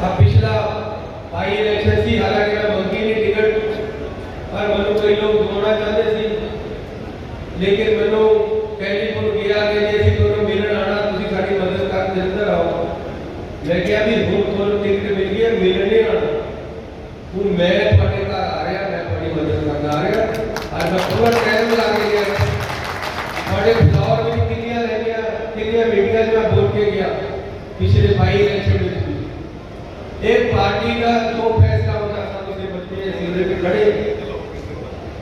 अब पिछला भाई इलेक्शन सी, हालाँकि मैं मंगी ने टिकट पर मनु कई लोग जोड़ना चाहते थे, लेकिन मैं टेलीफोन किया कि जैसे तो मिलन आना तुझे खाली मदद का जल्दर आओ। मैं क्या भी हूँ तो टिकट मिल गया मिलने आना। उन मैं पढ़े का आ रहा, मैं थोड़ी मदद करना आ रहा। और मैं पूरा टाइम ला के गया। थोड़े फ्लावर भी किनिया लेनिया किनिया मीटिंग में बोल के गया। पिछले भाई इलेक्शन एक पार्टी का जो फैसला होता सामने बच्चे सिरे पे खड़े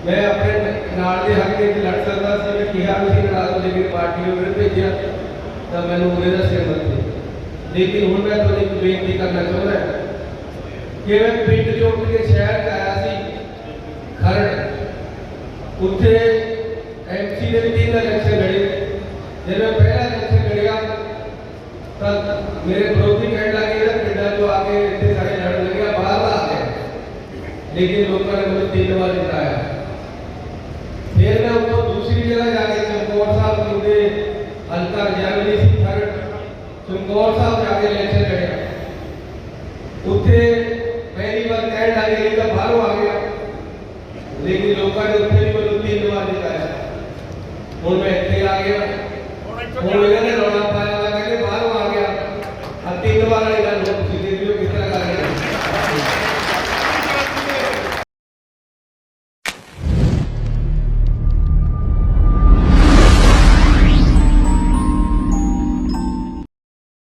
मैं अपने नाल के हक के लड़ सकता सी मैं किया, उसी नाल लेकिन पार्टी में मेरे भेजा, तब मैंने उन्हें का सहमत थे लेकिन हूँ मैं थोड़ी तो बेनती करना चाहता कि मैं पिंड जो कि शहर आया सी, खरड़, उत्थे एम सी ने भी तीन इलेक्शन लड़े। जब मैं पहला इलेक्शन लड़िया, तब मेरे विरोधी कहना लेकिन लोगों ने मुझे तीन बार जिताया फिर मैं उनको दूसरी जगह जाके चमकौर साहब मुझे अंतर जर्मनी से थर्ड चमकौर साहब जाके लेक्चर लड़िया उठे, पहली बार कह डाले ये तो बाहरों आ गया। लेकिन लोगों ने उत्थे मुझे तीन बार जिताया हूँ मैं इतने आ गया। हूँ मैंने